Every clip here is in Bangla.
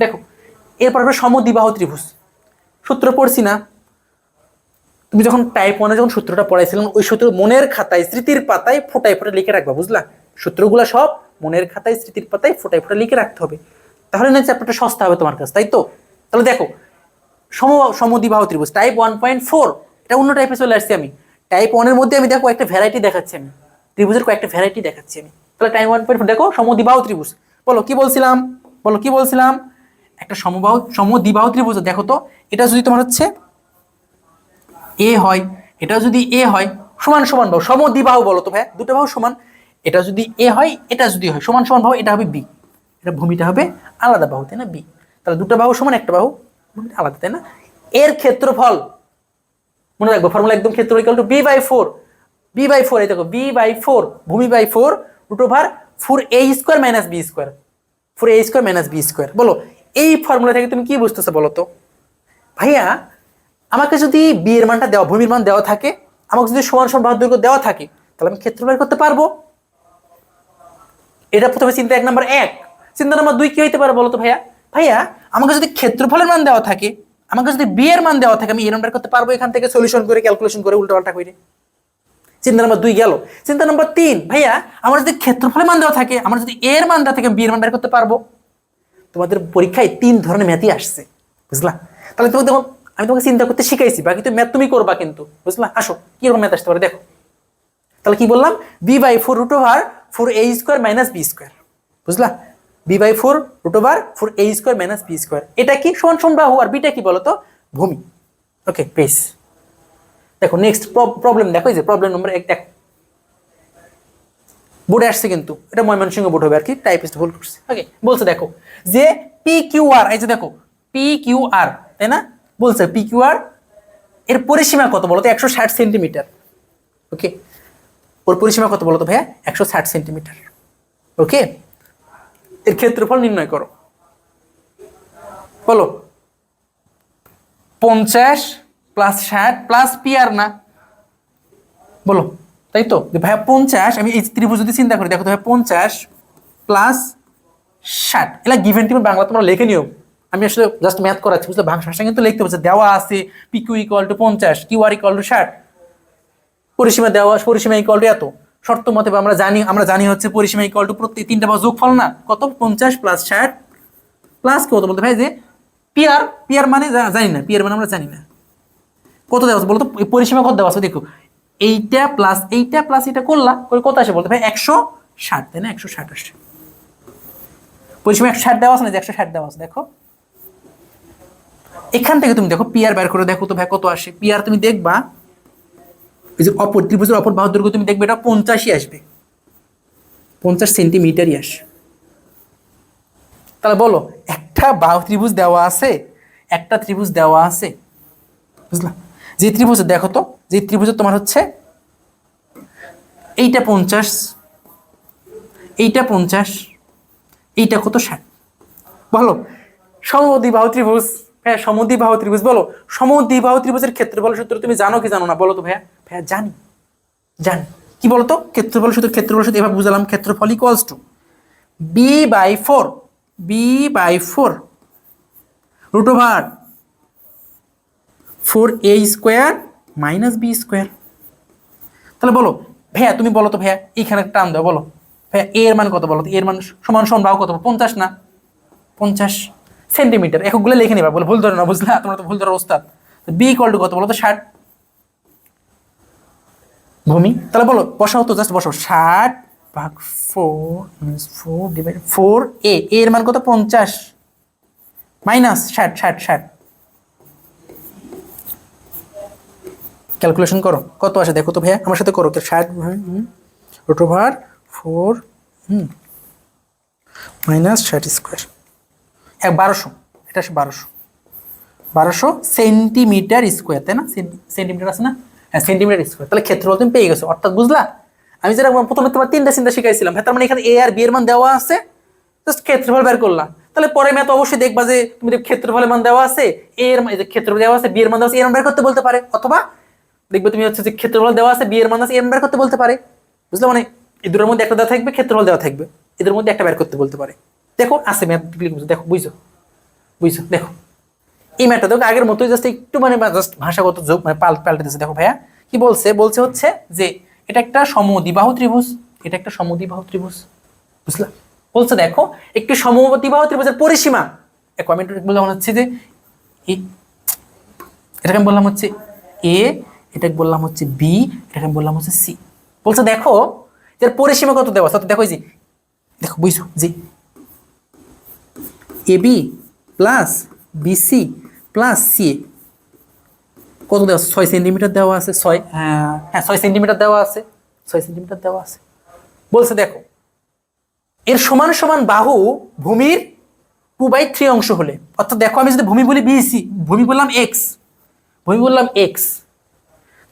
দেখো এরপর আমরা সমদ্বিবাহু ত্রিভুজ। সূত্র পড়ছি না। তুমি যখন টাইপ ওয়ানে যখন সূত্রটা পড়াইছিলাম, ওই সূত্র মনের খাতায়, স্মৃতির পাতায় ফোটায় ফোটায় লিখে রাখবা, বুঝলা? সূত্রগুলো সব মনের খাতায়, স্মৃতির পাতায় ফোটায় ফোটায় লিখে রাখতে হবে। তাহলে না চ্যাপ্টারটা সস্তা হবে তোমার কাছে, তাই তো? তাহলে দেখো, সম, সমদ্বিবাহু ত্রিভুজ টাইপ ওয়ান পয়েন্ট ফোর এটা অন্য টাইপে চলে আসছি আমি। টাইপ ওয়ানের মধ্যে আমি দেখো একটা ভ্যারাইটি দেখাচ্ছি আমি। ত্রিভুজের কয়েকটা ভ্যারাইটি দেখাচ্ছি আমি। তাহলে টাইপ ওয়ান পয়েন্ট দেখো, সমদ্বিবাহু ত্রিভুজ। বলো, কি বলছিলাম? বলো, কি বলছিলাম? একটা সমবাহু সমদ্বিবাহু ত্রিভুজ, দেখো তো, এটা যদি তোমার হচ্ছে এ হয়, এটা যদি এ হয়, সমান সমান বাহু, সমদ্বিবাহু বলো তো ভাই, দুটো বাহু সমান, এটা যদি এ হয়, এটা যদি হয়, সমান সমান বাহু, এটা হবে বি। এটা ভূমিটা হবে আলাদা বাহু, তাই না? বি। তাহলে দুটো বাহু সমান, একটা বাহু ভূমিটা আলাদা, তাই না? এর ক্ষেত্রফল, মনে রাখব ফর্মুলা একদম ক্ষেত্র equal to b by four b by four এই দেখো বি বাই ফোর ভূমি by four root over four a square minus b square four a square minus b square বলো এই ফর্মুলা থেকে তুমি কি বুঝতেছো বলো তো? ভাইয়া, আমাকে যদি বি এর মানটা দেওয়া, ভূমির মান দেওয়া থাকে, আমাকে যদি সমান সমান দেওয়া থাকে, তাহলে আমি ক্ষেত্র বের করতে পারব? এটা প্রথমে চিন্তা এক নাম্বার এক। চিন্তা নাম্বার দুই কি হইতে পারে বলো তো ভাইয়া? ভাইয়া, আমাকে যদি ক্ষেত্রফলের মান দেওয়া থাকে, আমাকে যদি বি এর মান দেওয়া থাকে, আমি এর বের করতে পারব এখান থেকে সলিউশন করে ক্যালকুলেশন করে উল্টো পাল্টা করে। চিন্তা নাম্বার দুই গেল। চিন্তা নাম্বার তিন, ভাইয়া, আমার যদি ক্ষেত্রফলের মান দেওয়া থাকে, আমার যদি এর মান দেওয়া থাকে, আমি বি এর মান বের করতে পারব। তোমাদের পরীক্ষায় তিন ধরনের ম্যাথই আসছে, বুঝলা? তাহলে তুমি দেখো, আমি তোমাকে চিন্তা করতে শিখাইছি, বাকি তুমি ম্যাথ তুমি করবা কিন্তু, বুঝলা? আসো, কীরকম ম্যাথ আসতে পারে দেখো। তাহলে কি বললাম? B by four root over four a square minus b square বুঝলা? B by four root over four a square minus b square এটা কি সমান সমান বাহু আর বিটা কি বলতো? ভূমি। ওকে বেশ দেখো নেক্সট প্রবলেম দেখো, এই যে প্রবলেম নম্বর এক, দেখো। বোর্ডে আসছে কিন্তু। এটা ময়মনসিংহ বোর্ড হবে আর কি টাইপিস্ট ভুল করছে। ওকে বলছে দেখো, যে পি কিউ আর এই যে দেখো পি কিউ আর তাই না? বলছে পি কিউ আর এর পরিসীমা কত বলো তো? একশো ষাট সেন্টিমিটার। ওকে ওর পরিসীমা কত বলো তো ভাইয়া? একশো ষাট সেন্টিমিটার। ওকে এর ক্ষেত্রফল নির্ণয় করো। বলো। পঞ্চাশ প্লাস ষাট প্লাস পি আর না। বলো। তাই তো ভাইয়া পঞ্চাশ, আমি এই ত্রিভুজ যদি চিন্তা করি, দেখো তো ভাইয়া পঞ্চাশ প্লাস ষাট, এলা গিভেন টিমের বাংলা তোমরা লিখে নিও। আমি আসলে জাস্ট ম্যাথ করাচ্ছি, বুঝলে? ভাষা কিন্তু লিখতে বলছে, দেওয়া আছে পি কিউ ইকুয়াল টু পঞ্চাশ কিউ আর ইকুয়াল টু ষাট। পরিসীমা দেওয়া, পরিসীমা ইকুয়াল টু এত? শর্ত মতে আমরা জানি আমরা জানি হচ্ছে পরিসীমা ইকুয়াল টু প্রত্যেক তিনটা বা যোগফল না। কত? পঞ্চাশ প্লাস ষাট প্লাস কত? বলতে ভাই যে পিয়ার পিয়ার মানে জানি না পিয়ার মানে আমরা জানি না। কত দেওয়া আছে? বলতো পরিসীমা কত দেওয়া আছে? দেখো এইটা প্লাস এইটা প্লাস এটা করলা, করে কত আসে বলতে ভাই? একশো ষাট, তাই না? একশো ষাট আসে। পরিসীমা একশো ষাট দেওয়া আছে না? একশো ষাট দেওয়া আছে, দেখো। এখান থেকে তুমি দেখো পিয়ার বের করে দেখো তো ভাই কত আসে। পিয়ার তুমি দেখবা, এই যে অপর, ত্রিভুজের অপর বাহুর দৈর্ঘ্য তুমি দেখবে, এটা পঞ্চাশই আসবে। পঞ্চাশ সেন্টিমিটারই আসে। তাহলে বলো, একটা বাহু ত্রিভুজ দেওয়া আছে, একটা ত্রিভুজ দেওয়া আছে। বুঝলা? যে ত্রিভুজে, দেখো তো, যে ত্রিভুজে তোমার হচ্ছে এইটা পঞ্চাশ এইটা পঞ্চাশ, এইটা কত ষাট? বলো, সমদ্বিবাহু ত্রিভুজ হ্যাঁ সমদ্বিবাহু ত্রিভুজ, বলো, সমদ্বিবাহু ত্রিভুজের ক্ষেত্রফল সূত্র তুমি জানো কি জানো না? বলো তো ভাইয়া ভাইয়া জানি জানি। কি বলতো ক্ষেত্রফল সূত্র ক্ষেত্রফল সূত্র, এভাবে বুঝালাম, ক্ষেত্রফল equals to b by four b by four root over four a square minus b square. তাহলে বলো, ভাইয়া, তুমি বলো তো ভাইয়া একটা টান দাও, বলো। ভাইয়া এর মান কত বলো এর মান সমান সমান বাহু কত? পঞ্চাশ না? পঞ্চাশ সেন্টিমিটার। এককগুলো লিখে নিবা, বলে, ভুল ধরে না, বুঝলা? তোমরা তো ভুল ধরার ওস্তাদ। বি ইকুয়াল টু কত বলো তো? ষাট। ভূমি? তাহলে বলো, বসাও তো জাস্ট বসাও। ষাট ভাগ four means four divide four a এর মান কত? পঞ্চাশ। মাইনাস ষাট ষাট ষাট। ক্যালকুলেশন করো। কত আসে দেখো তো ভাইয়া? আমার সাথে করো ষাট রুট ওভার ফোর মাইনাস ষাট স্কোয়ার এক বারোশো। এটা আসে বারোশো। বারোশো সেন্টিমিটার স্কোয়ার তাই না? সেন্টিমিটার আছে না? হ্যাঁ সেন্টিমিটার স্কোয়ার তাহলে ক্ষেত্রফল তুমি পেয়ে গেছো। অর্থাৎ বুঝলা? আমি যেটা প্রথমে তোমার তিনটা চিন্তা শিখাইছিলাম। হ্যাঁ তার মানে এখানে এ আর বি এর মান দেওয়া আছে। জাস্ট ক্ষেত্রফল বের করলাম। তাহলে পরে ম্যাথ অবশ্যই দেখবা যে তুমি ক্ষেত্রফলের মান দেওয়া আছে এ এর ক্ষেত্রফল দেওয়া আছে বি এর মান দেওয়া আছে এর মান বের করতে বলতে পারে। অথবা দেখবে তুমি হচ্ছে যে ক্ষেত্রফল দেওয়া আছে বি এর মান আছে এর বের করতে বলতে পারে। বুঝলে মানে? এই দুটোর মধ্যে একটা দেওয়া থাকবে, ক্ষেত্রফল দেওয়া থাকবে। এদের মধ্যে একটা বের করতে বলতে পারে। দেখো, আছে ম্যাথ দেখো, বুঝছ? বুঝছ? দেখো। এই ম্যাটটা দেখো, আগের মতোই জাস্ট একটু মানে জাস্ট ভাষাগত যোগ মানে পাল পাল্টে দিচ্ছে দেখো ভাইয়া, কি বলছে? বলছে হচ্ছে যে, এটা একটা সমদ্বিবাহু ত্রিভুজ। এটা একটা সমদ্বিবাহু ত্রিভুজ। বুঝলা? বলছে দেখো, একটি সমদ্বিবাহু ত্রিভুজের পরিসীমা। আমি বললাম হচ্ছে যে এটাকে আমি বললাম হচ্ছে এ এটাকে বললাম হচ্ছে বি এটাকে বললাম হচ্ছে সি বলছে দেখো, এর পরিসীমা কত দেওয়া আছে? দেখো যে, দেখো, বুঝছ? জি। A b plus bc plus c কত দেওয়া আছে? ছয় সেন্টিমিটার দেওয়া আছে, ছয় হ্যাঁ হ্যাঁ ছয় সেন্টিমিটার দেওয়া আছে, ছয় সেন্টিমিটার দেওয়া আছে। বলছে দেখো, এর সমান সমান বাহু ভূমির টু বাই থ্রি অংশ হলে, অর্থাৎ দেখো আমি যদি ভূমি বলি বিসি ভূমি বললাম এক্স ভূমি বললাম এক্স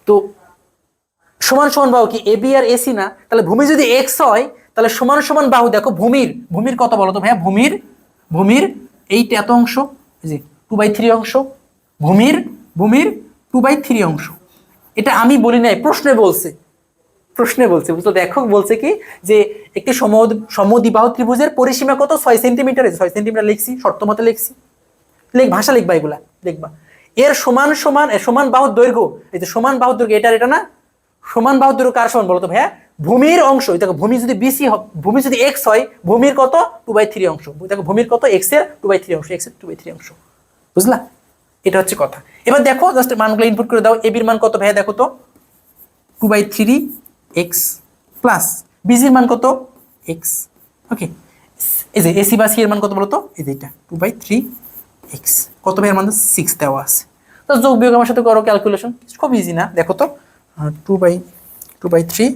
তো সমান সমান বাহু কি? এ বি আর এসি না? তাহলে ভূমি যদি এক্স হয়, তাহলে সমান সমান বাহু, দেখো ভূমির ভূমির কত বলো তো ভাইয়া, ভূমির ভূমির এইটা এত অংশ যে টু বাই থ্রি অংশ, ভূমির ভূমির টু বাই থ্রি অংশ। এটা আমি বলি নাই, প্রশ্নে বলছে। প্রশ্নে বলছে, বুঝলো? দেখো, বলছে কি যে একটি সমদ সমদ্বিবাহু ত্রিভুজের পরিসীমা কত? ছয় সেন্টিমিটার ছয় সেন্টিমিটার লিখছি, শর্ত মতো লিখছি। লেখ, ভাষা লিখবা এগুলা, লিখবা। এর সমান সমান সমান বাহুর দৈর্ঘ্য। এই যে সমান বাহুর দৈর্ঘ্য, এটার এটা না? সমান বাহুর দৈর্ঘ্য কার সমান বলতো ভাইয়া? ভূমির অংশ। দেখো, ভূমি যদি বিসি ভূমি যদি এক্স হয়, ভূমির কত? টু বাই থ্রি অংশ। দেখো, ভূমির কত? এক্সের টু বাই থ্রি অংশ এক্সের টু বাই থ্রি অংশ। বুঝলা? এটা হচ্ছে কথা। এবার দেখো জাস্ট মানগুলো ইনপুট করে দাও। এবির মান কত ভাইয়া? দেখো তো। Two by three x plus বিজির মান কত? এক্স ওকে এই যে এসি বা সি এর মান কত বলো তো? এই যে এটা। টু বাই থ্রি এক্স কত ভাইয়ের মান সিক্স দেওয়া আছে? তো যোগ বিয়োগ আমার সাথে করো ক্যালকুলেশন খুব ইজি না? দেখো তো। Two by two by three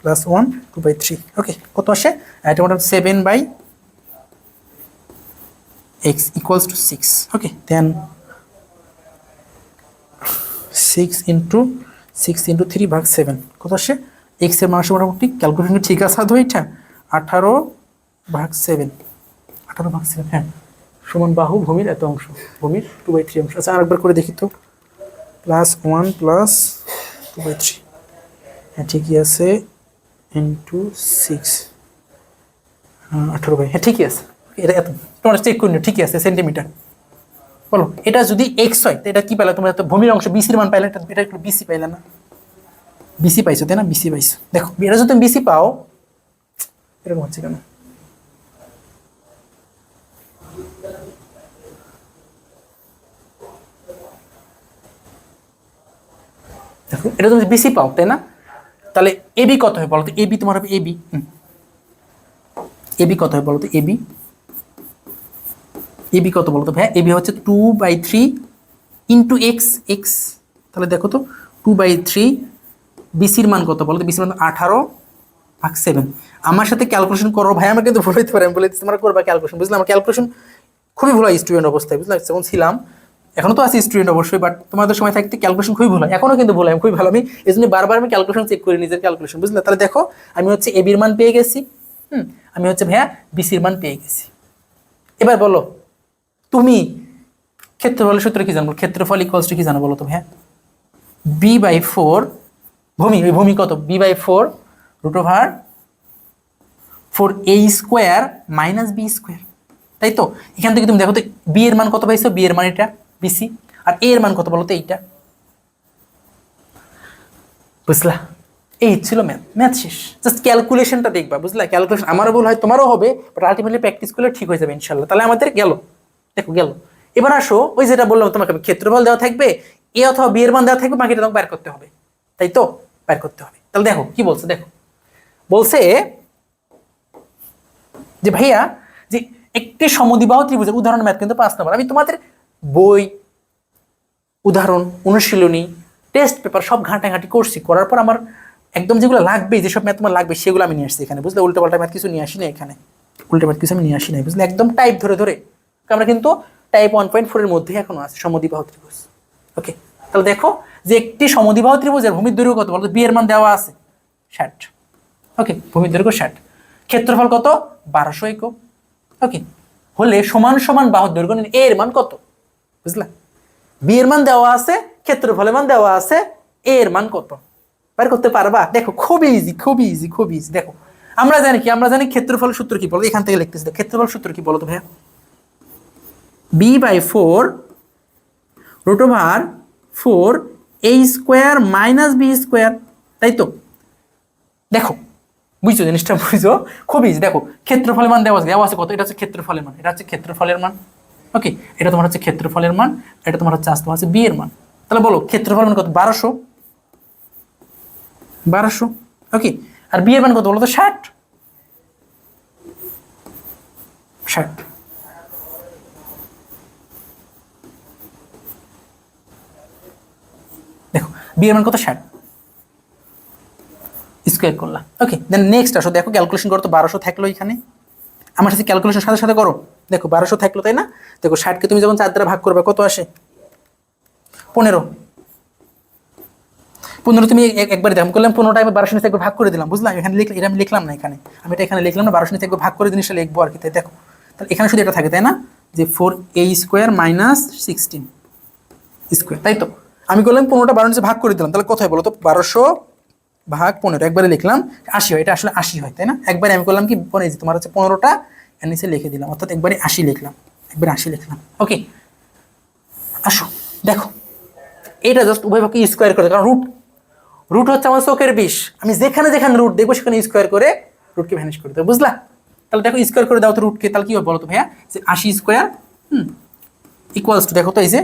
plus one two by three okay কত আসে? এটা মোটামুটি seven by x equals to six okay then six into six into three ভাগ সেভেন কত আসে? এক্সের মান মোটামুটি ক্যালকুলেশন ঠিক আছে? আধ এটা? আঠারো ভাগ সেভেন আঠারো ভাগ সেভেন হ্যাঁ। সমান বাহু ভূমির এত অংশ, ভূমির টু বাই থ্রি অংশ। আচ্ছা আরেকবার করে দেখি তো। Plus one plus two by three হ্যাঁ ঠিকই আছে। ইন্টু সিক্স আঠারো বাই হ্যাঁ ঠিকই আছে। এটা এত তোমরা চেক করে নিও, ঠিকই আছে সেন্টিমিটার বলো, এটা যদি এক্স হয়, তো এটা কি পেলে তোমরা? তো ভূমির অংশ বিসির মান পাইলে, এটা একটু বিসি পাইলে না? বিসি পাইছো, তাই না? বিসি পাইছো। দেখো, এটা যদি তুমি বিসি পাও, এরকম হচ্ছে কেন? দেখো, এটা তুমি বিসি পাও, তাই না? তাহলে এবি কত হয় বলো তো? এবি তোমার হবে এবি এবি কত হয় বলো তো? এবি এবি কত বলো তো? ভাই এবি হচ্ছে two by three into x x তাহলে দেখো তো টু বাই থ্রি বিসির মান কত বলো তো? বিসির মান আঠারো ভাগ সেভেন আমার সাথে ক্যালকুলেশন করো ভাই আমার কিন্তু ভুল হইতে পারে, আমি বলে তোমরা করবা ক্যালকুলেশন বুঝলাম ক্যালকুলেশন খুবই ভুল হয় স্টুডেন্ট অবস্থায় বুঝলাম যখন ছিলাম এখনও তো আছি স্টুডেন্ট অবশ্যই বাট তোমাদের সময় থাকতে ক্যালকুলেশন খুবই ভুল। হয় এখনও কিন্তু ভুল হয় খুবই ভালো। আমি এই জন্য বারবার আমি ক্যালকুলেশন চেক করি, নিজের ক্যালকুলেশন বুঝলে? তাহলে দেখো, আমি হচ্ছে এ বির মান পেয়ে গেছি, হুম? আমি হচ্ছে ভাইয়া বিসির মান পেয়ে গেছি। এবার বলো, তুমি ক্ষেত্রফলের সূত্র কি জানো ক্ষেত্রফল ইকুয়ালস টু কি জানো বলো তো ভাইয়া? বি বাই ফোর ভূমি, ওই ভূমি কত? B by four root over four a square minus b square তাই তো? এখান থেকে তুমি দেখো তো বি এর মান কত পাইছো? বি এর মান এটা। বিসি আর এর মান কত বলো তো এইটা? বুঝলা? এই ছিল ম্যাথ ম্যাথ শেষ। জাস্ট ক্যালকুলেশনটা দেখবা, বুঝলা? ক্যালকুলেশন আমারও ভুল হয়, তোমারও হবে বাট আলটিমেটলি প্র্যাকটিস করলে ঠিক হয়ে যাবে ইনশাল্লাহ তাহলে আমাদের গেল। দেখো, গেল। এবার আসো, ওই যেটা বললাম, তোমাকে ক্ষেত্রফল দেওয়া থাকবে, এ অথবা বি এর মান দেওয়া থাকবে, বাকিটা তোমাকে বের করতে হবে। তাই তো? বের করতে হবে। তাহলে দেখো, কি বলছে, দেখো। বলছে যে, ভাইয়া, যে একটি সমদ্বিবাহু ত্রিভুজের, উদাহরণ ম্যাথ কিন্তু পাঁচ নম্বর। আমি তোমাদের বই, উদাহরণ, অনুশীলনী টেস্ট পেপার সব ঘাঁটাঘাঁটি করছি। করার পর আমার একদম যেগুলো লাগবে যেসব ম্যাথ তোমার লাগবে, সেগুলো আমি নিয়ে আসছি এখানে। বুঝলে? উল্টো পাল্টা ম্যাথ কিছু নিয়ে আসি না এখানে। উল্টো ম্যাথ কিছু আমি নিয়ে আসি নাই, বুঝলে? একদম টাইপ ধরে ধরে। আমরা কিন্তু টাইপ ওয়ান পয়েন্ট ফোরের মধ্যেই এখনও আছে সমদ্বিবাহু ত্রিভুজ। ওকে তাহলে দেখো যে একটি সমদ্বিবাহু ত্রিভুজের ভূমির দৈর্ঘ্য কত? বলতো বিয়ের মান দেওয়া আছে, ষাট। ওকে ভূমির দৈর্ঘ্য ষাট। ক্ষেত্রফল কত? বারোশো একক। ওকে হলে সমান সমান বাহুর দৈর্ঘ্য এর মান কত? বুঝলা? বি এর মান দেওয়া আছে ক্ষেত্রফলের মান দেওয়া আছে এর মান কত? বের করতে পারবা? দেখো খুবই ইজি খুবই ইজি খুবই ইজি দেখো, আমরা জানি কি? আমরা জানি ক্ষেত্রফল সূত্র কি বলো? এখান থেকে লিখতেছি ক্ষেত্রফল সূত্র কি বলো তো ভাইয়া? B by four root over four a square minus b square তাই তো? দেখো, বুঝছ জিনিসটা? বুঝছ? খুব ইজি দেখো ক্ষেত্রফলের মান দেওয়া আছে। দেওয়া আছে কত? এটা হচ্ছে ক্ষেত্রফলের মান। এটা হচ্ছে ক্ষেত্রফলের মান। ওকে এটা তোমার হচ্ছে ক্ষেত্রফলের মান, এটা তোমার হচ্ছে আসতে হচ্ছে বি এর মান। তাহলে বলো, ক্ষেত্রফল মান কত? বারোশো। বারোশো। ওকে আর বি এর মান কত বলো তো? ষাট। ষাট। দেখো বি এর মান কত? ষাট। স্কোয়ার করলাম ওকে দেন নেক্সট আসো, দেখো ক্যালকুলেশন করো তো, বারোশো থাকল এখানে। আমার সাথে ক্যালকুলেশন সাথে সাথে করো। দেখো, বারোশো থাকল, তাই না? দেখো, ষাটকে তুমি যখন চার দ্বারা ভাগ করবে, কত আসে? পনেরো। পনেরো তুমি একবার দাম করলাম পনেরোটা আমি বারোশো নিচে একবার ভাগ করে দিলাম, বুঝলাম? এখানে লিখলে এটা আমি লিখলাম না এখানে। আমি এটা এখানে লিখলাম না, বারোশো নিচে একবার ভাগ করে জিনিসটা লিখব আর কি, তাই দেখো। তাহলে এখানে শুধু এটা থাকে, তাই না? যে four a square minus sixteen square তাই তো? আমি করলাম পনেরোটা বারো নিচে ভাগ করে দিলাম, তাহলে কোথায় বলো তো? বারোশো ভাগ পনেরো, একবারে লিখলাম, আশি হয়, এটা আসলে আশি হয়, তাই না? একবারে আমি করলাম কি যে তোমার হচ্ছে পনেরোটা এর নিচে লিখে দিলাম, অর্থাৎ একবারে আশি লিখলাম, একবারে আশি লিখলাম। ওকে আসো, দেখো, এটা জাস্ট উভয় পক্ষে স্কোয়ার করে, কারণ রুট রুট হচ্ছে আমার চোখের বিষ। আমি যেখানে যেখানে রুট দেখব, সেখানে স্কোয়ার করে রুটকে ভ্যানিশ করে দেবো, বুঝলা? তাহলে দেখো স্কোয়ার করে দাও তো রুটকে তাহলে কি হবে বলো তো ভাইয়া? যে আশি স্কোয়ার হুম ইকুয়ালস টু দেখো তো এই যে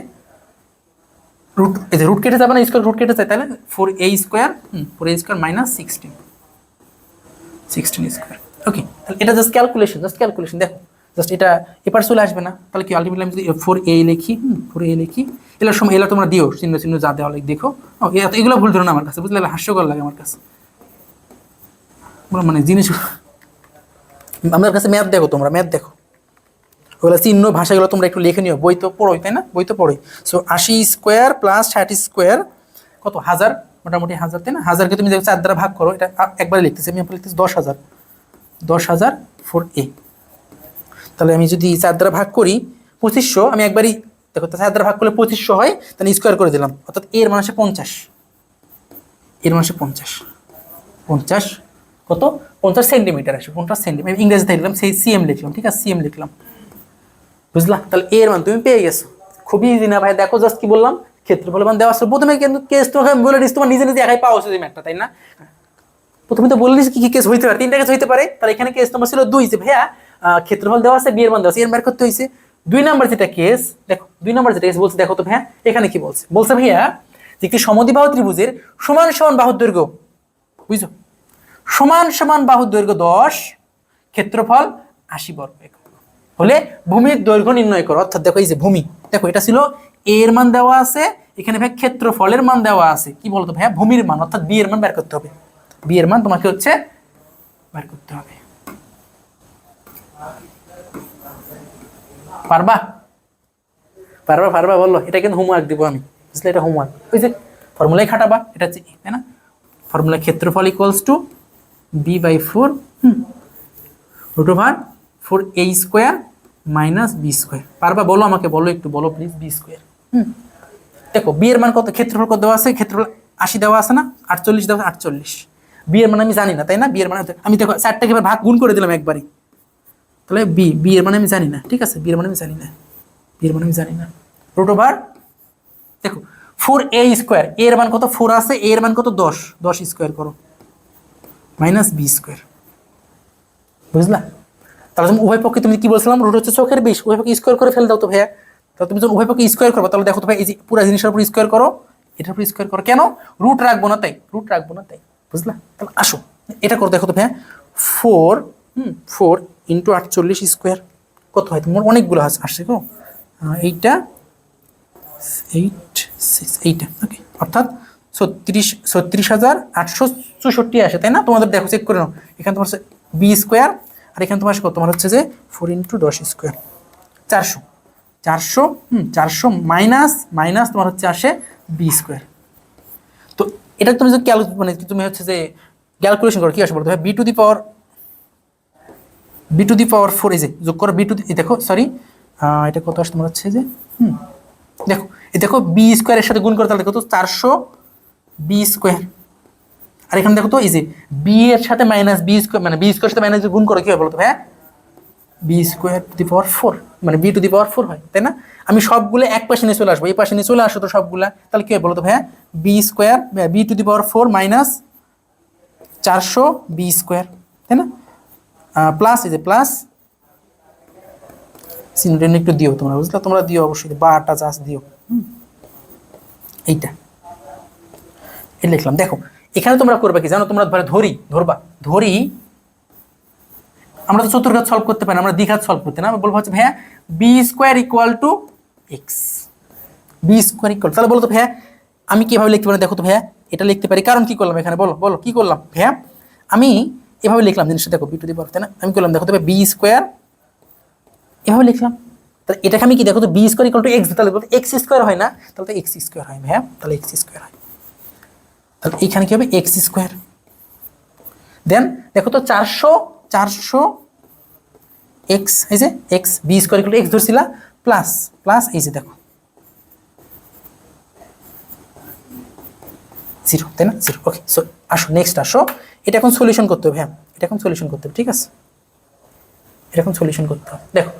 রুট এই যে রুট কেটে যাবে না স্কোয়ার রুট কেটে যায়, তাহলে four a square hmm four a square minus sixteen sixteen square okay এটা জাস্ট ক্যালকুলেশন জাস্ট ক্যালকুলেশন দেখো জাস্ট এটা এপার চলে আসবে না, তাহলে কি আলটিমেটলি আমি যদি ফোর এ লিখি ফোর এ লিখি এলার সময় এলা তোমরা দিও, চিহ্ন চিহ্ন যা দেওয়া লাগে দেখো। এগুলো ভুল ধরো না আমার কাছে, বুঝলে? হাস্যকর লাগে আমার কাছে। মানে জিনিস, আমার কাছে ম্যাথ দেখো তোমরা ম্যাথ দেখো। ওগুলো চিহ্ন, ভাষাগুলো তোমরা একটু লিখে নিও, বই তো পড়োই, তাই না? বই তো পড়োই। সো আশি স্কোয়ার প্লাস ষাট স্কোয়ার কত? হাজার, মোটামুটি হাজার, তাই না? হাজারকে তুমি দেখো চার দ্বারা ভাগ করো, এটা একবারে লিখতেছি, আমি লিখতেছি দশ হাজার। দশ হাজার ফোর এ তাহলে আমি যদি চার দ্বারা ভাগ করি পঁচিশশো, আমি একবারই, দেখো চার দ্বারা ভাগ করলে পঁচিশশো হয়, তাহলে স্কোয়ার করে দিলাম। অর্থাৎ এর আসে পঞ্চাশ। এর আসে পঞ্চাশ। পঞ্চাশ কত? পঞ্চাশ সেন্টিমিটার আসে, পঞ্চাশ সেন্টিমিটার ইংরেজিতে লিখলাম, সেই সিএম লিখলাম, ঠিক আছে? সিএম লিখলাম। বুঝলা? তাহলে এর মান তুমি পেয়ে গেছো। খুবই ইজি না ভাই, দেখো জাস্ট কি বললাম ক্ষেত্রফলের মান দেওয়া আছে। প্রথমে কিন্তু কেস তোমাকে বলে দিচ্ছি তোমার নিজে নিজে একাই পাওয়া উচিত একটা তাই না? প্রথমে তো বললিস কি কেস হইতে পারে, তিনটা কেস হইতে পারে। তাহলে এখানে কেস নম্বর ছিল দুই যে, ভাইয়া ক্ষেত্রফল দেওয়া আছে বিয়ের মান দেওয়া আছে এর বার করতে হয়েছে দুই নাম্বার যেটা কেস দেখো, দুই নাম্বার যেটা কেস বলছে, দেখো তো ভাইয়া, এখানে কি বলছে? বলছে, ভাইয়া, যে একটি সমদ্বিবাহু ত্রিভুজের সমান সমান বাহুর দৈর্ঘ্য, বুঝছ? সমান সমান বাহুর দৈর্ঘ্য দশ, ক্ষেত্রফল আশি বর্গ হলে ভূমির দৈর্ঘ্য নির্ণয় করো। অর্থাৎ দেখো এই যে ভূমি, দেখো, এটা ছিল এর মান দেওয়া আছে, এখানে ভাই ক্ষেত্রফলের মান দেওয়া আছে। কি বলতো ভাইয়া? ভূমির মান, অর্থাৎ বি এর মান বের করতে হবে। বি এর মান তোমাকে হচ্ছে বের করতে হবে। পারবা? পারবা পারবা বলল এটা কিন্তু হোমওয়ার্ক দিব আমি। বুঝলে এটা হোমওয়ার্ক ওই যে ফর্মুলাই খাটাবা এটা হচ্ছে তাই না? ফর্মুলা ক্ষেত্রফল equals to b by four hmm. Root over four a square minus b square পারবা? বলো আমাকে বলো একটু বলো প্লিজ বি স্কোয়ার হুম। দেখো বি এর মান কত? ক্ষেত্রফল কত দেওয়া আছে? ক্ষেত্রফল আশি দেওয়া আছে না? আটচল্লিশ দেওয়া আছে আটচল্লিশ। বি এর মান আমি জানি না, তাই না? বি এর মানে আমি দেখো চারটাকে এবার ভাগ গুণ করে দিলাম একবারই। তাহলে বি বি এর মানে আমি জানি না, ঠিক আছে? বি এর মানে আমি জানি না। বি এর মানে আমি জানি না। রুট ওভার দেখো ফোর এ স্কোয়ার এ এর মান কত? ফোর আছে এ এর মান কত? দশ। দশ স্কোয়ার করো। মাইনাস বি স্কোয়ার বুঝলা? তাহলে তুমি উভয় পক্ষে তুমি কি বলছিলাম? রুট হচ্ছে চোখের বিষ। উভয় পক্ষে স্কোয়ার করে ফেলে দাও তো ভাইয়া। তাহলে তুমি যখন উভয় পক্ষে স্কোয়ার করব, তাহলে দেখো তো ভাই, এই পুরো জিনিসের উপর স্কোয়ার করো, এটার উপর স্কোয়ার করো। কেন? রুট রাখব না তাই রুট রাখব না তাই। বুঝলা? তাহলে আসো। এটা করো, দেখো তো ভাইয়া। ফোর হুম ফোর ইন্টু আটচল্লিশ স্কোয়ার কত হয়? তোমার অনেকগুলো আস- আসছে গো। এইটা এইট সিক্স এইটা ওকে অর্থাৎ ছত্রিশ ছত্রিশ হাজার আটশো চৌষট্টি আসে, তাই না? তোমাদের দেখো চেক করে নাও। এখানে তোমার হচ্ছে বি স্কোয়ার আর এখানে তোমার কত? তোমার হচ্ছে যে ফোর ইন্টু দশ স্কোয়ার চারশো। চারশো, হুম, চারশো মাইনাস মাইনাস তোমার হচ্ছে আসে বি স্কোয়ার এটা তুমি যদি ক্যালকু মানে তুমি হচ্ছে যে ক্যালকুলেশন করো, কি আসে বলতো b to the power b to the power four এই যে, যোগ করো বি টু দি দেখো সরি এটা কত আসে তোমার হচ্ছে যে, হুম, দেখো, এই দেখো বি স্কোয়ারের সাথে গুণ করে তাহলে দেখো তো চারশো বি স্কোয়ার আর এখানে দেখো তো, এই যে বি এর সাথে মাইনাস বি স্কোয়ার মানে বি স্কোয়ারের সাথে মাইনাস গুণ করে, কি হবে বলতো হ্যাঁ b square to the power four মানে b to the power four হয়, তাই না? আমি সবগুলো এক পাশে নিয়ে চলে আসব, এই পাশে নিয়ে চলে আসো তো সবগুলা, তাহলে কি হয় বলো তো ভাইয়া b square b to the power four minus চারশো বি স্কোয়ার তাই না? প্লাস এই যে প্লাস সিনটেন একটু দিও তোমরা, বুঝলে? তোমরা দিও অবশ্যই বাটা চাষ দিও এইটা, এই লিখলাম। দেখো, এখানে তোমরা করবে কি, জানো তোমরা ধরি, ধরবা, ধরি আমরা তো চতুর্ঘাত সলভ করতে পারি আমরা দ্বিঘাত সলভ করতে না। আমরা বলব হচ্ছে ভাইয়া b square equal to x b square equal তাহলে বলো তো ভাইয়া, আমি কীভাবে লিখতে পারি? দেখো তো ভাইয়া, এটা লিখতে পারি। কারণ কি করলাম এখানে? বলো বলো, কি করলাম? ভাইয়া, আমি এভাবে লিখলাম, জিনিসটা দেখো বি টু দি পাওয়ার তাই না? আমি করলাম, দেখো তো বি স্কোয়ার এভাবে লিখলাম। তাহলে এটাকে আমি কি, দেখো তো b square equal to x তাহলে বলতে এক্স স্কোয়ার হয় না? তাহলে তো এক্স স্কোয়ার হয় ভাইয়া, তাহলে এক্স স্কোয়ার হয়। তাহলে এইখানে কি হবে? এক্স স্কোয়ার দেন দেখো তো, চারশো চারশো এক্স এই যে x b square equal x ধরছিলা plus plus এই যে দেখো। জিরো তাই না? জিরো ওকে আসো নেক্সট আসো। এটা এখন সলিউশন করতে হবে হ্যাঁ এটা এখন সলিউশন করতে হবে, ঠিক আছে? এখন সলিউশন করতে হবে। দেখো,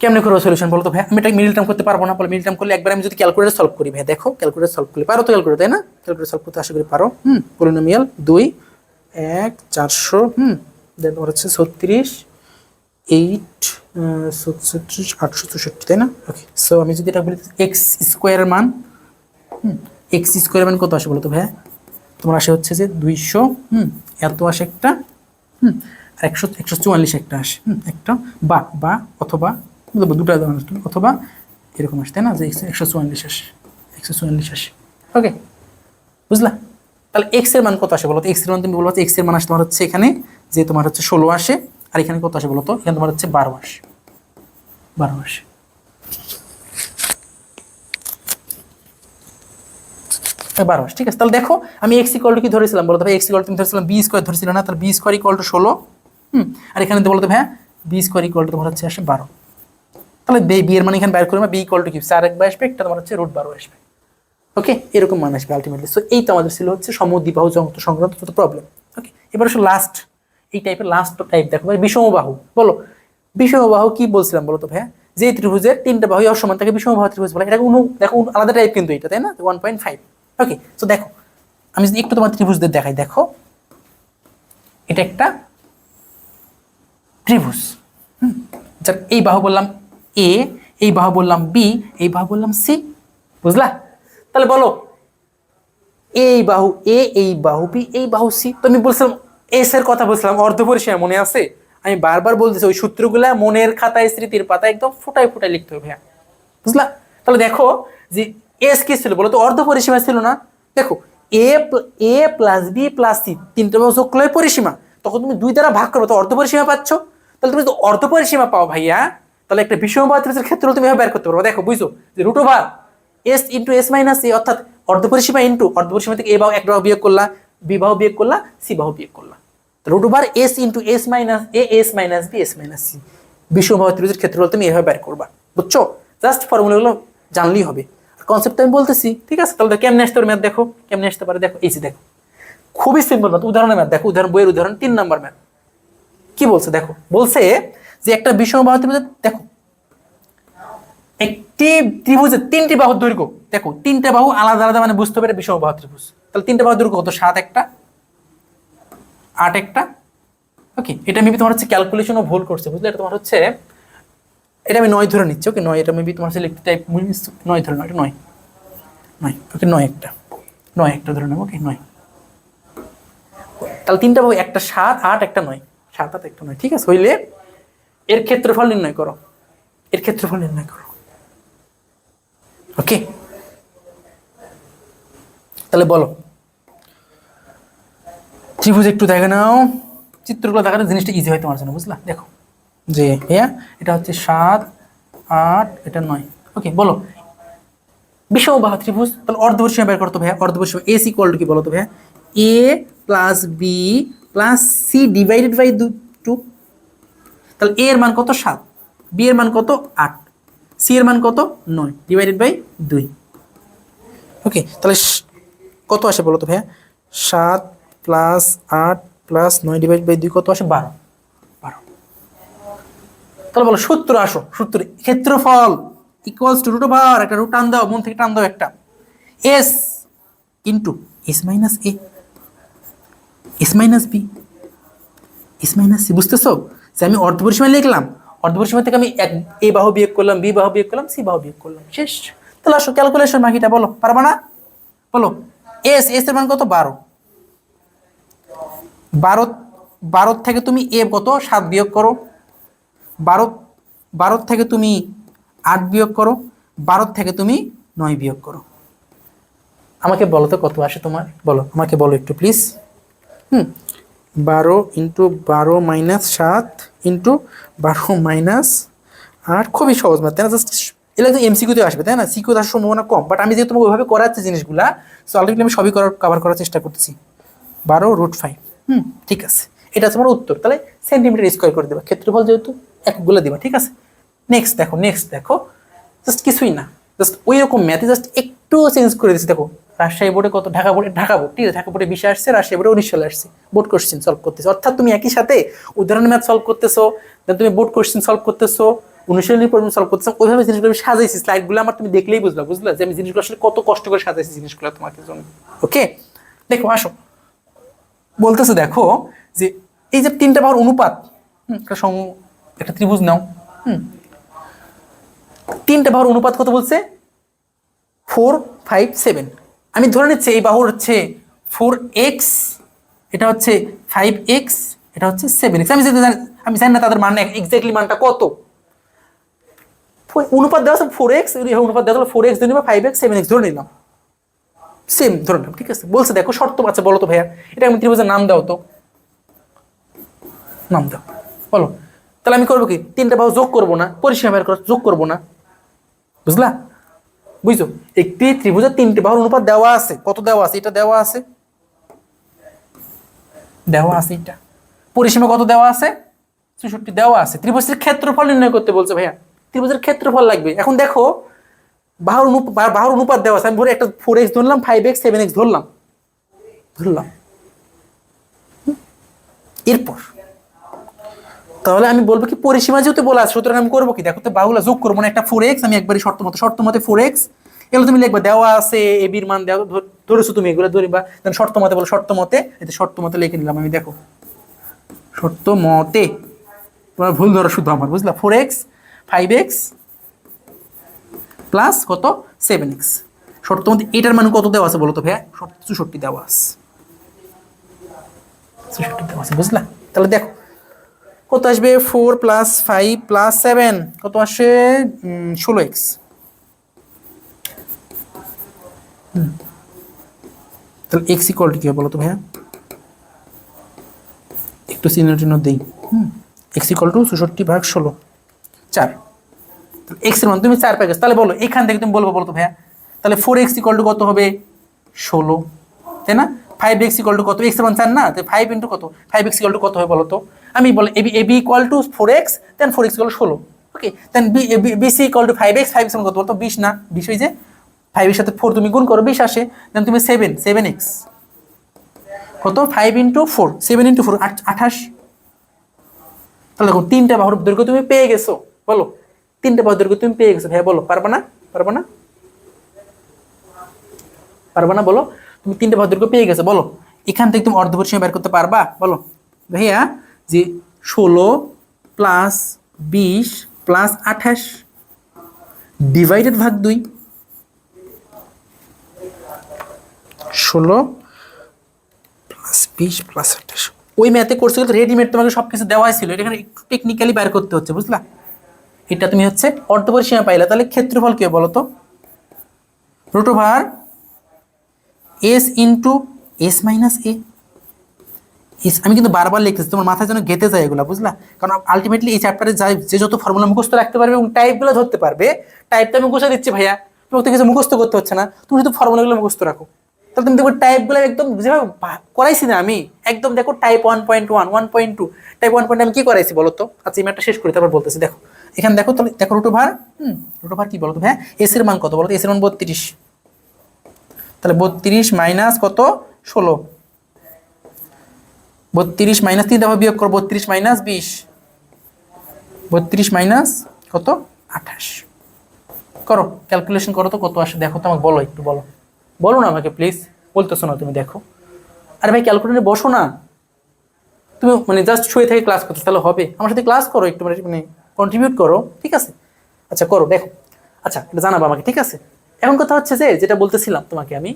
কেমনে করব সলিউশন বলো তো ভাই? আমি এটা মিডিল টার্ম করতে পারব না, বলে মিডিল টার্ম করলে একবার আমি যদি ক্যালকুলেটর সলভ করি ভাই, দেখো ক্যালকুলেটর সলভ করলে, পারো তো ক্যালকুলেটর তাই না? ক্যালকুলেটর সলভ করতে আশা করি পারো। হুম পলিনোমিয়াল দুই এক চারশো। হুম। দেন তোমার হচ্ছে ছত্রিশ এইট ছত্রিশ আটশো চৌষট্টি তাই না? ওকে সো আমি যদি এটা বলি এক্স স্কোয়ারের মান হুম এক্স স্কোয়ারের মান কত আসে বলো তো ভাইয়া? তোমার আসে হচ্ছে যে দুইশো হুম এত আসে একটা হুম আর একশো একশো চুয়াল্লিশ একটা আসে হুম একটা বা বা অথবা দুটা অথবা এরকম আসে তাই না? যে একশো একশো চুয়াল্লিশ আসে একশো চুয়াল্লিশ আসে। ওকে বুঝলা? তাহলে এক্সের মান কত আসে বলো তো এক্সের মান তুমি বলব এক্সের মান আসে তোমার হচ্ছে এখানে, যে তোমার হচ্ছে ষোলো আসে, আর এখানে কত আসে বলো তো এখানে তোমার হচ্ছে বারো আসে। বারো আসে। বারো মাস ঠিক আছে? তাহলে দেখো, আমি এক্স ইকল কি ধরেছিলাম? বলতো ভাই এক্স ইকল তুমি ধরেছিলাম বি স্কোয়ার ধরেছিল না, তাহলে বি স্কোয়ার ইকল টু ষোলো। হুম? আর এখানে বলতো ভাই বি স্কোয়ার ইকল টু তোমার হচ্ছে আসে বারো। তাহলে বে এর মানে এখানে বাইর করবে বি ইকল টু কি? চার একবার আসবে, একটা তোমার হচ্ছে রুট বারো আসবে। ওকে এরকম মান আসবে আলটিমেটলি সো এই তো আমাদের ছিল হচ্ছে সমদ্বিবাহু যন্ত্র সংক্রান্ত যত প্রবলেম ওকে এবার আসলে লাস্ট এই টাইপের লাস্ট টাইপ দেখো ভাই, বিষমবাহু। বলো, বিষমবাহু কি বলছিলাম বলো তো ভাইয়া? যে ত্রিভুজের তিনটা বাহু অসমান, তাকে বিষমবাহু ত্রিভুজ বলে। এটা কোনো, দেখো আলাদা টাইপ কিন্তু এটা, তাই না? One point five okay so দেখো, আমি যদি একটু তোমার ত্রিভুজদের দেখাই, দেখো। এটা একটা ত্রিভুজ। হুম? যার এই বাহু বললাম এ এই বাহু বললাম বি এই বাহু বললাম সি বুঝলা? তাহলে বলো, এই বাহু এ, এই বাহু বি, এই বাহু সি। তো আমি বলছিলাম, এস এর কথা বলছিলাম, অর্ধপরিসীমা মনে আছে? আমি বারবার বলতেছি, ওই সূত্রগুলা মনের খাতায়, স্মৃতির পাতা একদম ফুটায় ফুটায় লিখতে হবে হ্যাঁ বুঝলা? তাহলে দেখো যে এস কি ছিল? বলো তো, অর্ধপরিসীমা ছিল না? দেখো, a a plus b plus c তিনটা যোগ করলে পরিসীমা। তখন তুমি দুই দ্বারা ভাগ করবে তো অর্ধপরিসীমা পাচ্ছ। তাহলে তুমি তো অর্ধপরিসীমা পাও, ভাইয়া, তাহলে একটা ত্রিভুজের ক্ষেত্রে তুমি বের করতে পারব। দেখো, বুঝছ? যে root over s into s minus a অর্থাৎ অর্ধপরিসীমা ইন্টু অর্ধপরিসীমা থেকে এ বাহু এক বাহু বিয়োগ করলা বি বাহু বিয়োগ করলা সি বাহু বিয়োগ করলা। Root over s into s minus a s minus b s minus c বিষমবাহ ত্রিভুজের ক্ষেত্রে তুমি এভাবে বের করবা, বুঝছ? জাস্ট ফর্মুলাগুলো জানলেই হবে। আর কনসেপ্ট আমি বলতেছি, ঠিক আছে? তাহলে কেমনে আসতে পারে ম্যাথ দেখো, কেমনে আসতে পারে দেখো, এই যে দেখো। খুবই সিম্পল ম্যাথ উদাহরণের ম্যাথ দেখো, উদাহরণ, বইয়ের উদাহরণ, তিন নাম্বার ম্যাথ কি বলছে দেখো? বলছে যে একটা বিষমবাহ ত্রিভুজের, দেখো একটি ত্রিভুজের তিনটি বাহুর দৈর্ঘ্য। দেখো, তিনটা বাহু আলাদা আলাদা মানে বুঝতে পারে বিষম বাহু ত্রিভুজ। তাহলে তিনটা বাহুর দৈর্ঘ্য কত? সাত একটা? আট একটা? ওকে এটা মেবি তোমার হচ্ছে ক্যালকুলেশনও ভুল করছে, বুঝলে? এটা তোমার হচ্ছে, এটা আমি নয় ধরে নিচ্ছি ওকে নয়, এটা মেবি তোমার হচ্ছে লিখতে টাইপ নয় ধরে নয় এটা নয়। নয় ওকে নয় একটা। নয় একটা ধরে নেব ওকে নয়। তাহলে তিনটা বাহু একটা সাত, আট একটা নয়। সাত, আট একটা নয়, ঠিক আছে? হইলে এর ক্ষেত্রফল নির্ণয় করো। এর ক্ষেত্রফল নির্ণয় করো। ওকে? তাহলে বলো। ত্রিভুজ একটু দেখে নাও। চিত্রগুলো দেখালে জিনিসটা ইজি হয় তোমার জন্য, বুঝলা? দেখো। যে ভাইয়া এটা হচ্ছে সাত, আট, এটা নয়। ওকে, বলো। বিষমবাহ ত্রিভুজ, তাহলে অর্ধপরিসীমা বের করতো ভাইয়া। অর্ধপরিসীমা এস ইকুয়াল টু কি বলো তো ভাইয়া? A plus b plus c divided by two তাহলে এ এর মান কত? সাত। বি এর মান কত? আট। সি এর মান কত? নয়। ডিভাইডেড বাই দুই। ওকে তাহলে কত আসে বলো তো ভাইয়া? সাত প্লাস আট প্লাস নয় ডিভাইড বাই দুই কত আসে? বারো। বারো। তাহলে বলো সূত্র আসো সূত্র ক্ষেত্রফল ইকুয়ালস টু রুট ওভার একটা রুট টান দাও, মন থেকে টান দাও একটা। S into s minus a s minus b s minus c বুঝতেছো? যে আমি অর্ধপরিসীমা লিখলাম অর্ধপরিসীমা থেকে আমি এক এ বাহু বিয়োগ করলাম, বি বাহু বিয়োগ করলাম, সি বাহু বিয়োগ করলাম। শেষ। তাহলে আসো ক্যালকুলেশন বাকিটা বলো, পারবা না? বলো এস এস এর মান কত? বারো। বারো বারো থেকে তুমি এ কত? সাত বিয়োগ করো। বারো বারো থেকে তুমি আট বিয়োগ করো। বারো থেকে তুমি নয় বিয়োগ করো। আমাকে বলো তো কত আসে তোমার? বলো, আমাকে বলো একটু প্লিজ হুম বারো ইন্টু বারো মাইনাস সাত ইন্টু বারো মাইনাস আট। খুবই সহজ মাত্র তাই না? জাস্ট এগুলো তো এমসিকিউতে আসবে, তাই না? সিকিউতে আসার সম্ভাবনা কম বাট আমি যেহেতু তোমাকে ওইভাবে করাচ্ছি জিনিসগুলা সো আলটিমেটলি আমি সবই করার কভার করার চেষ্টা করতেছি। বারো রুট ফাইভ হুম, ঠিক আছে। এটা তোমার উত্তর, তাহলে সেন্টিমিটার স্কোয়ার করে দেবা, ক্ষেত্রফল যেহেতু একগুলো দিবা, ঠিক আছে? নেক্সট দেখো নেক্সট দেখো জাস্ট কিছুই না জাস্ট ওই রকম ম্যাথে জাস্ট একটু চেঞ্জ করে দিচ্ছি দেখো, রাজশাহী বোর্ডে কত, ঢাকা বোর্ডে ঢাকা বোর্ড ঠিক আছে, ঢাকা বোর্ডে বিশে আসছে, রাজশাহী বোর্ডে উনিশ সালে আসছে বোর্ড কোশ্চেন সলভ করতেছো। অর্থাৎ তুমি একই সাথে উদাহরণ ম্যাথ সলভ করতেছো তুমি বোর্ড কোশ্চেন সলভ করতেছো অনুশীলনী প্রবলেম সলভ করতেছো, ওইভাবে জিনিসগুলো আমি সাজাইছি স্লাইডগুলো আমার তুমি দেখলেই বুঝলা বুঝলা যে আমি জিনিসগুলো আসলে কত কষ্ট করে সাজাইছি জিনিসগুলো তোমাকে জন্য। ওকে দেখো, আসো। বলতেছে, দেখো, যে এই যে তিনটা বাহুর অনুপাত একটা সম একটা ত্রিভুজ নাও, হুম, তিনটা বাহুর অনুপাত কত বলছে? Four five seven. আমি ধরে নিচ্ছি এই বাহুর হচ্ছে ফোর এক্স, এটা হচ্ছে ফাইভ এক্স, এটা হচ্ছে সেভেন এক্স। আমি যেটা জানি- আমি জানি না তাদের মান এক্স্যাক্টলি মানটা কত। অনুপাত দেওয়া আছে ফোর এক্স অনুপাত দেওয়া ফোর এক্স ধরে ফাইভ এক্স, সেভেন এক্স ধরে নিলাম। সেম ধরে নিলাম, ঠিক আছে? বলছে, দেখো, শর্ত আছে বলো তো ভাইয়া। এটা আমি ত্রিভুজের নাম দাও তো। নাম দাও, বলো। তাহলে আমি করব কি? তিনটা বাহু যোগ করব না, পরিসীমা বের করা যোগ করব না। বুঝলা? বুঝছ? একটি ত্রিভুজের তিনটি বাহুর অনুপাত দেওয়া আছে। কত দেওয়া আছে? এটা দেওয়া আছে। দেওয়া আছে এটা। পরিসীমা কত দেওয়া আছে? চৌষট্টি দেওয়া আছে। ত্রিভুজের ক্ষেত্রফল নির্ণয় করতে বলছে ভাইয়া। ত্রিভুজের ক্ষেত্রফল লাগবে। এখন দেখো, বাহুর অনুপাত বাহুর অনুপাত দেওয়া আছে। আমি একটা ফোর এক্স ধরলাম ফাইভ এক্স সেভেন এক্স ধরলাম। ধরলাম। এরপর তাহলে আমি বলব কি, পরিসীমা যেহেতু বলা আছে, সুতরাং আমি করব কি? দেখো তো বাহুলা যোগ করব না, একটা ফোর এক্স আমি একবারই শর্ত মতো, শর্ত মতে ফোর এক্স এগুলো তুমি লিখবে, দেওয়া আছে এ বির মান দেওয়া ধরেছো তুমি, এগুলো ধরিবা দেন শর্ত মতে বলো, শর্ত মতে এতে শর্ত মতে লিখে নিলাম আমি, দেখো। শর্ত মতে, তোমার ভুল ধরো শুধু আমার, বুঝলা? Four x five x plus কত? সেভেন এক্স শর্ত মতে এটার মান কত দেওয়া আছে বলো তো ভাইয়া? চৌষট্টি দেওয়া আছে। চৌষট্টি দেওয়া আছে, বুঝলা? তাহলে দেখো কত আসবে? Four plus five plus seven কত আসে? ষোলো এক্স তাহলে এক্স ইকুয়াল কি হবে বলো তো ভাইয়া? একটু চিহ্ন টিহ্ন দিই। হুম। এক্স ইকুয়াল টু চৌষট্টি ভাগ ষোলো। চার। এক্সের মান তুমি চার প্যাকেজ তাহলে বলো, এখান থেকে তুমি বলব বলো তো ভাইয়া। তাহলে ফোর এক্স ইকুয়াল টু কত হবে? ষোলো। তাই না? ফাইভ এক্স ইকুয়াল টু কত? এক্স মান চার না? তো ফাইভ ইন্টু কত? ফাইভ এক্স ইকুয়াল টু কত হবে বলো তো? আমি বলো AB AB equal to four x then four x equal ষোলো। Okay then b bc equal to five x five x কত? বলতো বিশ না। বিশ হয়ে যে ফাইভের সাথে ফোর তুমি গুণ করো, বিশ আসে। দেন তুমি সেভেন সেভেন এক্স কত? Five into four seven into four আঠাশ। তাহলে দেখো, তিনটা বাহুর দৈর্ঘ্য তুমি পেয়ে গেছো। বলো, তিনটা বাহুর দৈর্ঘ্য তুমি পেয়ে গেছো। ভাইয়া বলো, পারবা না? পারবা না? পারবা না? বলো, তুমি তিনটা বাহুর দৈর্ঘ্য পেয়ে গেছো। বলো, এখান থেকে তুমি অর্ধপরিসীমা বের করতে পারবা? বলো, ভাইয়া যে ষোলো প্লাস বিশ প্লাস আঠাশ ডিভাইডেড ভাগ দুই। ষোলো প্লাস বিশ প্লাস আঠাশ। ওই ম্যাথে করছে কিন্তু রেডিমেড তোমাকে সব কিছু দেওয়াই ছিল। এটা একটু টেকনিক্যালি বের করতে হচ্ছে, বুঝলা? এটা তুমি হচ্ছে অর্ধপরিসীমা পাইলা। তাহলে ক্ষেত্রফল কি বলো তো? Root s into s minus a s আমি কিন্তু বারবার লিখতেছি, তোমার মাথায় যেন গেতে যায় এগুলো, বুঝলা? কারণ আলটিমেটলি এই চ্যাপ্টারে যাই, যে যত ফর্মুলা মুখস্থ রাখতে পারবে এবং টাইপগুলো ধরতে পারবে টাইপটা আমি মুখস্থ দিচ্ছি ভাইয়া তোমাকে তো কিছু মুখস্থ করতে হচ্ছে না, তুমি শুধু ফর্মুলাগুলো মুখস্থ রাখো। তাহলে তুমি দেখো টাইপগুলো একদম যেভাবে করাইছি না আমি, একদম দেখো type one point one one point two type one point আমি কি করাইছি বলো তো? আচ্ছা এই ম্যাটটা শেষ করি, তারপর বলতেছি, দেখো। এখানে দেখো তাহলে, দেখো রুটো ভার হুম রুটো ভার কি বলো তো ভাইয়া? এস এর মান কত বলো তো? এস এর মান বত্রিশ। তাহলে বত্রিশ মাইনাস কত? ষোলো। বত্রিশ মাইনাস তিন দফা বিয়োগ করো বত্রিশ মাইনাস বিশ। বত্রিশ মাইনাস কত? আঠাশ। করো ক্যালকুলেশন করো তো কত আসে। দেখো তো আমাকে বলো, একটু বলো। বলো না আমাকে প্লিজ বলতেছো না তুমি, দেখো। আরে ভাই ক্যালকুলেটারে বসো না। তুমি মানে জাস্ট শুয়ে থেকে ক্লাস করছ তাহলে হবে। আমার সাথে ক্লাস করো একটু মানে মানে কন্ট্রিবিউট করো, ঠিক আছে? আচ্ছা করো, দেখো। আচ্ছা এটা জানাব আমাকে, ঠিক আছে? এখন কথা হচ্ছে যে, যেটা বলতেছিলাম তোমাকে আমি,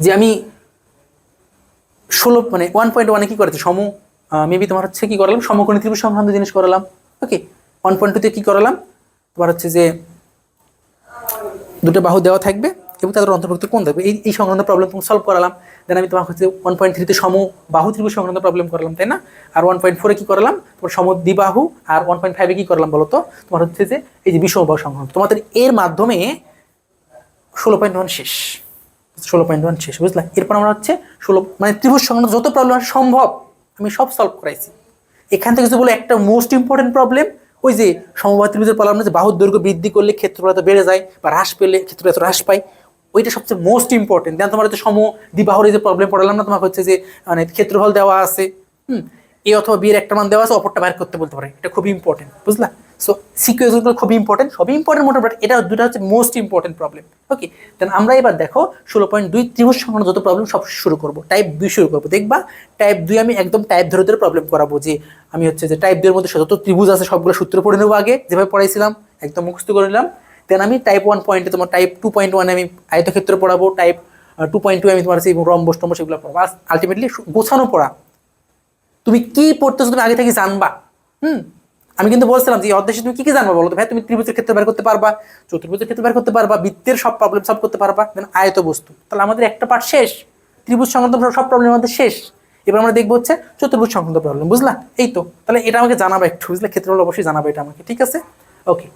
যে আমি ষোলো মানে ওয়ান পয়েন্ট ওয়ানে কী করেছে? সম মেবি তোমার হচ্ছে কি করালাম? সমকোণী ত্রিভুজ সংক্রান্ত জিনিস করালাম। ওকে ওয়ান পয়েন্ট টুতে কী করালাম? তোমার হচ্ছে যে দুটো বাহু দেওয়া থাকবে এবং তাদের অন্তর্ভুক্ত কোন থাকবে। এই এই সংক্রান্ত প্রবলেম তুমি সলভ করালাম। দেন আমি তোমার হচ্ছে ওয়ান পয়েন্ট থ্রিতে সম বাহু ত্রিভুজ সংক্রান্ত প্রবলেম করালাম, তাই না? আর ওয়ান পয়েন্ট ফোরে কী করালাম? তোমার সম দ্বিবাহু আর ওয়ান পয়েন্ট ফাইভে কী করলাম বলো তো তোমার হচ্ছে যে এই যে বিষম বাহু সংক্রান্ত। তোমাদের এর মাধ্যমে ষোলো পয়েন্ট ওয়ান শেষ। ষোলো পয়েন্ট ওয়ান শেষ, বুঝলা? এরপর আমরা হচ্ছে ষোলো মানে ত্রিভুজ সংক্রান্ত যত প্রবলেম সম্ভব আমি সব সলভ করাইছি। এখান থেকে যদি বলে একটা মোস্ট ইম্পর্টেন্ট প্রবলেম ওই যে সমবাহ ত্রিভুজের প্রবলেম যে বাহুর দৈর্ঘ্য বৃদ্ধি করলে ক্ষেত্রফল এত বেড়ে যায় বা হ্রাস পেলে ক্ষেত্র এত হ্রাস পায়, ওইটা সবচেয়ে মোস্ট ইম্পর্টেন্ট দেন তোমার হচ্ছে সম দ্বিবাহুর যে প্রবলেম পড়ালাম না, তোমাকে হচ্ছে যে মানে ক্ষেত্রফল দেওয়া আছে, হুম এ অথবা বিয়ের একটা মান দেওয়া আছে, অপরটা বাইর করতে বলতে পারে। এটা খুবই ইম্পর্টেন্ট বুঝলা? সো সিকুয়েন্সগুলো খুবই ইম্পর্টেন্ট সবই ইম্পর্টেন্ট মোটামুটি বাট এটা দুটা হচ্ছে most important problem okay then আমরা এবার দেখো ষোলো পয়েন্ট দুই ত্রিভুজ সংক্রান্ত যত প্রবলেম সব শুরু করব টাইপ দুই শুরু করব, দেখবা টাইপ দুই আমি একদম টাইপ ধরে ধরে প্রবলেম করাবো, যে আমি হচ্ছে যে টাইপ দুইয়ের মধ্যে যত ত্রিভুজ আছে সবগুলো সূত্র পড়ে নেব আগে, যেভাবে পড়াইছিলাম, একদম মুখস্থ করে নিলাম। দেন আমি টাইপ ওয়ান পয়েন্টে তোমার টাইপ টু পয়েন্ট ওয়ানে আমি আয়তক্ষেত্র পড়াবো টাইপ টু পয়েন্ট টু আমি তোমার সেই রম্বস টম্বস এগুলো পড়াবো। আলটিমেটলি গোছানো পড়া। তুমি কি পড়তেছো তুমি আগে থেকে জানবা, হুম? আমি কিন্তু বলছিলাম যে এই অধ্যায়ে তুমি কি কি জানবা বলো ভাই, তুমি ত্রিভুজের ক্ষেত্রে বের করতে পারবা, চতুর্ভুজের ক্ষেত্রে বের করতে পারবা, বৃত্তের সব প্রবলেম সলভ করতে পারবা দেন আয়ত বস্তু তাহলে আমাদের একটা পার্ট শেষ। ত্রিভুজ সংক্রান্ত সব প্রবলেম আমাদের শেষ। এবার আমরা দেখব হচ্ছে চতুর্ভুজ সংক্রান্ত প্রবলেম বুঝলা? এই তো। তাহলে এটা আমাকে জানাবে একটু, বুঝলে? ক্ষেত্রে অবশ্যই জানাবে এটা আমাকে, ঠিক আছে? ওকে